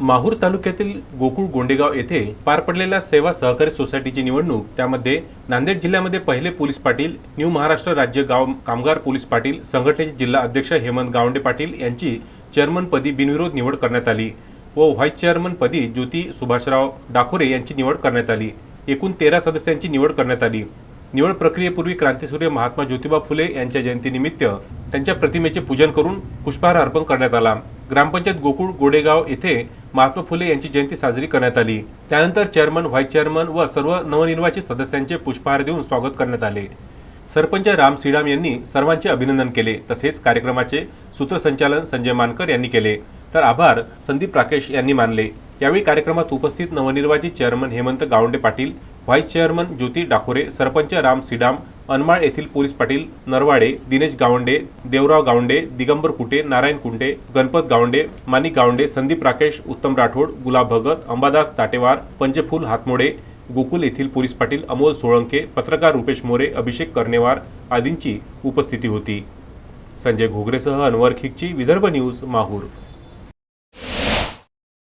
माहूर तालुक्यातील गोकुळ गोंडेगाव येथे पार पडलेल्या सेवा सहकारी सोसायटीची निवडणूक त्यामध्ये नांदेड जिल्ह्यामध्ये पहिले पोलीस पाटील न्यू महाराष्ट्र राज्य गाव कामगार पोलीस पाटील संघटनेचे जिल्हा अध्यक्ष हेमंत गावंडे पाटील यांची चेअरमनपदी बिनविरोध निवड करण्यात आली व व्हाईस चेअरमनपदी ज्योती सुभाषराव डाखोरे यांची निवड करण्यात आली. एकूण तेरा सदस्यांची निवड करण्यात आली. निवड प्रक्रियेपूर्वी क्रांतीसूर्य महात्मा ज्योतिबा फुले यांच्या जयंतीनिमित्त त्यांच्या प्रतिमेचे पूजन करून पुष्पहार अर्पण करण्यात आला. ग्रामपंचायत गोकुळ गोडेगाव येथे महात्मा फुले यांची जयंती साजरी करण्यात आली. त्यानंतर चेअरमन व्हाईस चेअरमन व सर्व नवनिर्वाचित सदस्यांचे पुष्पहार देऊन स्वागत करण्यात आले. सरपंच राम श्रीराम यांनी सर्वांचे अभिनंदन केले. तसेच कार्यक्रमाचे सूत्रसंचालन संजय मानकर यांनी केले. तर आभार संदीप राकेश यांनी मानले. यावेळी कार्यक्रमात उपस्थित नवनिर्वाचित chairman Hemant Gawande Patil vice chairman Jyoti Dakore sarpanch Ram Sidam Anmal येथील पोलीस पाटील नरवाडे दिनेश गावंडे देवराव गावंडे दिगंबर कुटे नारायण कुंटे गणपत गावंडे मानिक गावंडे संदीप राकेश उत्तम राठोड गुलाब भगत अंबादास ताटेवार पंचफूल हातमोडे गोकुल येथील पोलीस पाटील अमोल सोळंके पत्रकार रुपेश मोरे अभिषेक कर्णेवार आदींची उपस्थिती होती. संजय घोगरेसह अनवर खिकची विदर्भ न्यूज माहूर.